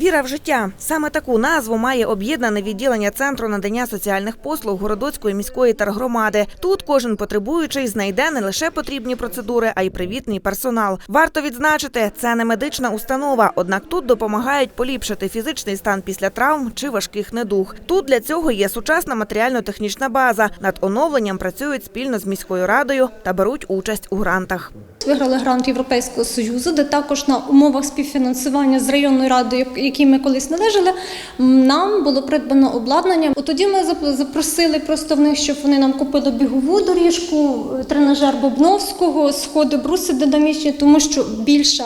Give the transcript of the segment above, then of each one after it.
Віра в життя саме таку назву має об'єднане відділення центру надання соціальних послуг Городоцької міської тергромади. Тут кожен потребуючий знайде не лише потрібні процедури, а й привітний персонал. Варто відзначити, це не медична установа, однак тут допомагають поліпшити фізичний стан після травм чи важких недуг. Тут для цього є сучасна матеріально-технічна база. Над оновленням працюють спільно з міською радою та беруть участь у грантах. Виграли грант Європейського союзу, де також на умовах співфінансування з районною радою, якій ми колись належали, нам було придбано обладнання. От тоді ми запросили просто в них, щоб вони нам купили бігову доріжку, тренажер Бобновського, сходи бруси динамічні, тому що більша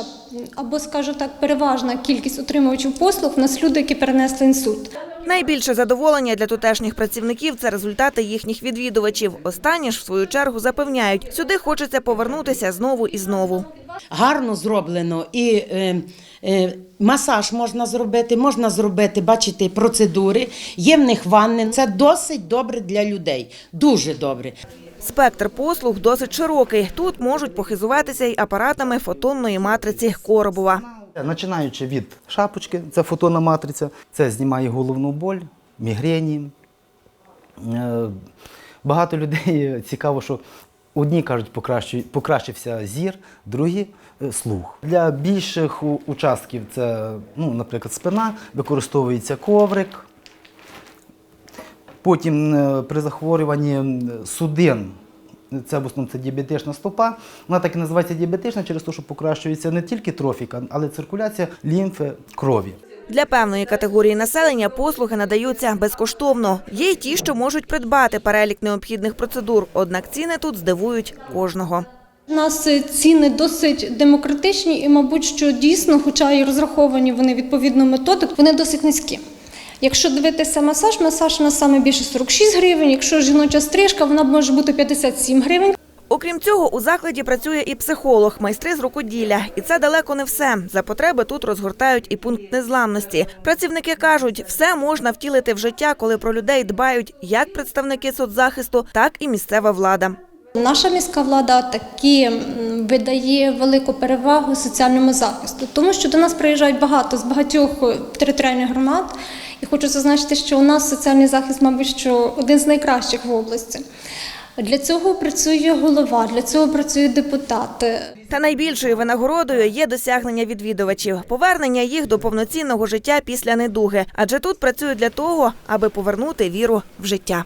або, скажу так, переважна кількість отримувачів послуг в нас люди, які перенесли інсульт. Найбільше задоволення для тутешніх працівників це результати їхніх відвідувачів. Останні ж, в свою чергу, запевняють, сюди хочеться повернутися знову і знову. гарно зроблено і е, е, масаж можна зробити, можна зробити, бачите, процедури. Є в них ванни. Це досить добре для людей. Дуже добре. Спектр послуг досить широкий. Тут можуть похизуватися й апаратами фотонної матриці Коробова. Починаючи від шапочки, це фотонна матриця, це знімає головну боль, мігрені. Е, Багато людей цікаво, що одні кажуть, покращився зір, другі е, слух. Для більших участків це, ну, наприклад, спина, використовується коврик. Потім е, при захворюванні судин, це в основному це діабетична стопа. Вона так і називається діабетична через те, що покращується не тільки трофіка, але й циркуляція лімфи крові. Для певної категорії населення послуги надаються безкоштовно. Є й ті, що можуть придбати перелік необхідних процедур, однак ціни тут здивують кожного. У нас е, ціни досить демократичні і, мабуть, що дійсно, хоча і розраховані вони відповідно методик, вони досить низькі. Якщо дивитися масаж, масаж у нас саме більше 46 гривень. Якщо жіноча стрижка, вона може бути 57 гривень. Окрім цього, у закладі працює і психолог, майстри з рукоділля. І це далеко не все. За потреби тут розгортають і пункт незламності. Працівники кажуть, все можна втілити в життя, коли про людей дбають як представники соцзахисту, так і місцева влада. Наша міська влада таки видає велику перевагу соціальному захисту, тому що до нас приїжджають багато з багатьох е, територіальних громад. І хочу зазначити, що у нас соціальний захист, мабуть, що один з найкращих в області. Для цього працює голова, для цього працюють депутати. Та найбільшою винагородою є досягнення відвідувачів, повернення їх до повноцінного життя після недуги, адже тут працюють для того, аби повернути віру в життя.